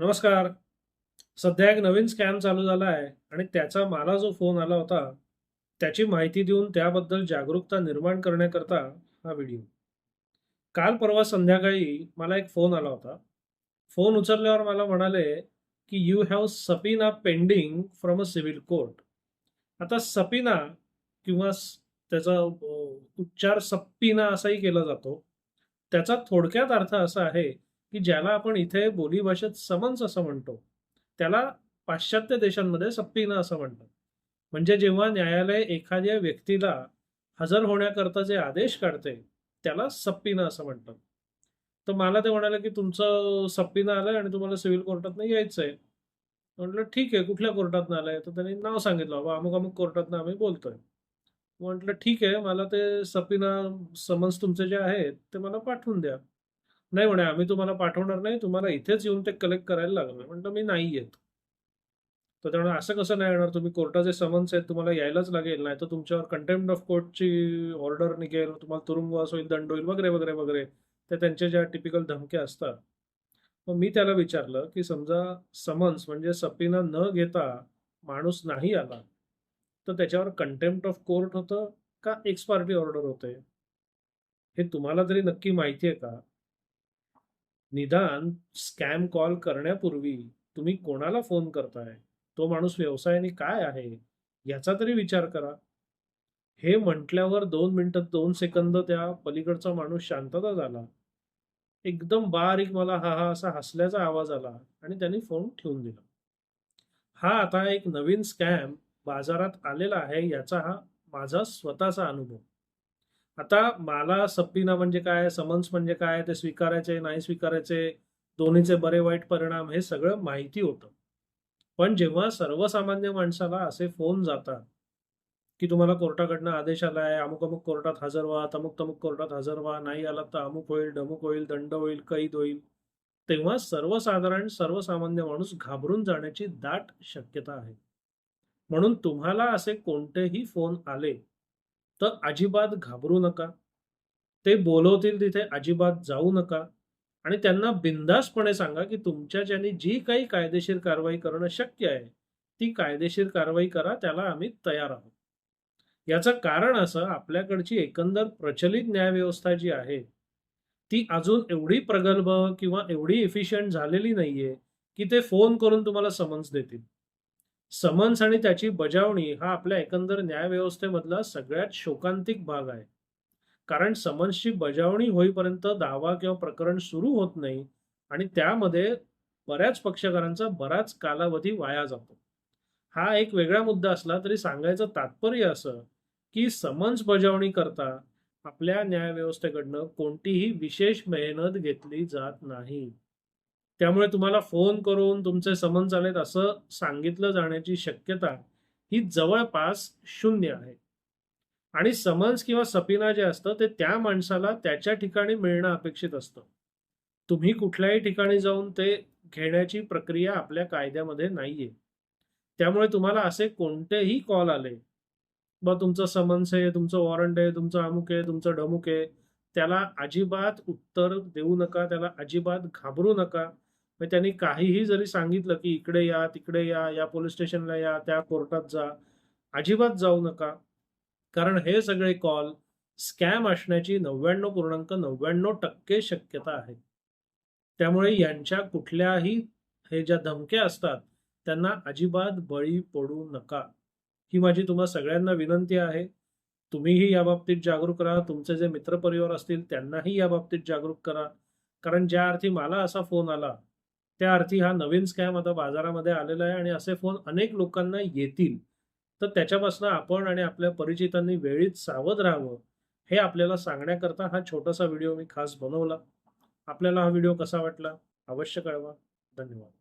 नमस्कार. सध्या एक नवीन स्कॅम चालू झाला आहे आणि त्याचा मला जो फोन आला होता त्याची माहिती देऊन त्याबद्दल जागरूकता निर्माण करण्याकरता हा व्हिडिओ. काल परवा संध्याकाळी मला एक फोन आला होता. फोन उचलल्यावर मला म्हणाले की you have subpoena pending from a civil court आता सपिना किंवा त्याचा उच्चार सप्पिना असाही केला जातो. त्याचा थोडक्यात अर्थ असा आहे की ज्याला आपण इथे बोलीभाषेत समन्स असं म्हणतो त्याला पाश्चात्य देशांमध्ये सप्पीनं असं म्हणतात. म्हणजे जेव्हा न्यायालय एखाद्या व्यक्तीला हजर होण्याकरता जे आदेश काढते त्याला सप्पीनं असं म्हणतात. तर मला ते म्हणाले की तुमचं सप्पीनं आलंय आणि तुम्हाला सिव्हिल यायचं आहे म्हटलं ठीक आहे कुठल्या कोर्टातनं आलंय? तर त्यांनी नाव सांगितलं बाबा अमुक अमुक कोर्टातनं आम्ही बोलतोय. म्हटलं ठीक आहे मला ते सपिना समन्स तुमचे जे आहेत ते मला पाठवून द्या. नाही म्हणे आम्ही तुम्हाला पाठवणार नाही तुम्हाला इथेच येऊन ते कलेक्ट करायला लागणार. म्हटलं मी नाही येत. तर त्यामुळे असं कसं नाही येणार? तुम्ही कोर्टाचे समन्स आहेत तुम्हाला यायलाच लागेल. नाही तर तुमच्यावर कंटेम्प्ट ऑफ कोर्टची ऑर्डर निघेल तुम्हाला तुरुंगवास होईल दंड होईल वगैरे वगैरे वगैरे. ते त्यांच्या ज्या टिपिकल धमक्या असतात. मग मी त्याला विचारलं की समजा समन्स म्हणजे सपिना न घेता माणूस नाही आला तर त्याच्यावर कंटेम्प्ट ऑफ कोर्ट होतं का एक्स पार्टी ऑर्डर होते? हे तुम्हाला तरी नक्की माहिती आहे का? निदान स्कॅम कॉल करण्यापूर्वी तुम्ही कोणाला फोन करताय? तो माणूस व्यवसायाने काय आहे? याचा तरी विचार करा. हे म्हटल्यावर दोन मिनिटं दोन सेकंद त्या पलीकडचा माणूस शांतता झाला. एकदम बारीक मला हा हा असा हसल्याचा आवाज आला आणि त्यांनी फोन ठेवून दिला. हा आता एक नवीन स्कॅम बाजारात आलेला आहे याचा हा माझा स्वतःचा अनुभव. आता मला सप्पिना म्हणजे काय समन्स म्हणजे काय ते स्वीकारायचे नाही स्वीकारायचे दोन्हीचे बरे वाईट परिणाम हे सगळं माहिती होतं. पण जेव्हा सर्वसामान्य माणसाला असे फोन जातात की तुम्हाला कोर्टाकडनं आदेश आलाय अमुक अमुक कोर्टात हजर व्हा तमुक तमुक कोर्टात हजर व्हा नाही आला तर अमुक होईल डमुक होईल दंड होईल कैद होईल तेव्हा सर्वसाधारण सर्वसामान्य माणूस घाबरून जाण्याची दाट शक्यता आहे. म्हणून तुम्हाला असे कोणतेही फोन आले तर अजिबात घाबरू नका. ते बोलवतील तिथे अजिबात जाऊ नका. आणि त्यांना बिंदासपणे सांगा की तुमच्या ज्यांनी जी काही कायदेशीर कारवाई करणं शक्य आहे ती कायदेशीर कारवाई करा त्याला आम्ही तयार आहोत. याचं कारण असं आपल्याकडची एकंदर प्रचलित न्यायव्यवस्था जी आहे ती अजून एवढी प्रगल्भ किंवा एवढी इफिशियंट झालेली नाहीये की ते फोन करून तुम्हाला समन्स देतील. समन्स आणि त्याची बजावणी हा आपल्या एकंदर न्यायव्यवस्थेमधला सगळ्यात शोकांतिक भाग आहे. कारण समन्सची बजावणी होईपर्यंत दावा किंवा प्रकरण सुरू होत नाही आणि त्यामध्ये बऱ्याच पक्षकारांचा बराच कालावधी वाया जातो. हा एक वेगळा मुद्दा असला तरी सांगायचं तात्पर्य असं की समन्स बजावणी करता आपल्या न्यायव्यवस्थेकडनं कोणतीही विशेष मेहनत घेतली जात नाही. त्यामुळे तुम्हाला फोन करून तुमचे समन्स आलेत असं सांगितलं जाण्याची शक्यता ही जवळपास शून्य आहे. आणि समन्स किंवा सपिना जे असतं ते त्या माणसाला त्याच्या ठिकाणी मिळणं अपेक्षित असतं. तुम्ही कुठल्याही ठिकाणी जाऊन ते घेण्याची प्रक्रिया आपल्या कायद्यामध्ये नाहीये. त्यामुळे तुम्हाला असे कोणतेही कॉल आले बा तुमचं समन्स आहे तुमचं वॉरंट आहे तुमचं अमुक आहे तुमचं डमुक आहे त्याला अजिबात उत्तर देऊ नका त्याला अजिबात घाबरू नका. मग त्यांनी काहीही जरी सांगितलं की इकडे या तिकडे या या पोलीस स्टेशनला या त्या कोर्टात जा अजिबात जाऊ नका. कारण हे सगळे कॉल स्कॅम असण्याची नव्याण्णव पूर्णांक नव्याण्णव टक्के शक्यता आहे. त्यामुळे यांच्या कुठल्याही हे ज्या धमक्या असतात त्यांना अजिबात बळी पडू नका. ही माझी तुम्हा सगळ्यांना विनंती आहे. तुम्हीही या बाबतीत जागरूक राहा. तुमचे जे मित्रपरिवार असतील त्यांनाही या बाबतीत जागरूक करा. कारण ज्या अर्थी मला असा फोन आला त्या अर्थी हा नवीन स्कॅम आता बाजारामध्ये आलेला आहे आणि असे फोन अनेक लोकांना येतील. तर त्याच्यापासून आपण आणि आपल्या परिचितांनी वेळीच सावध राहावं. हे आपल्याला सांगण्याकरता हा छोटासा व्हिडिओ मी खास बनवला. आपल्याला हा व्हिडिओ कसा वाटला? अवश्य कळवा. धन्यवाद.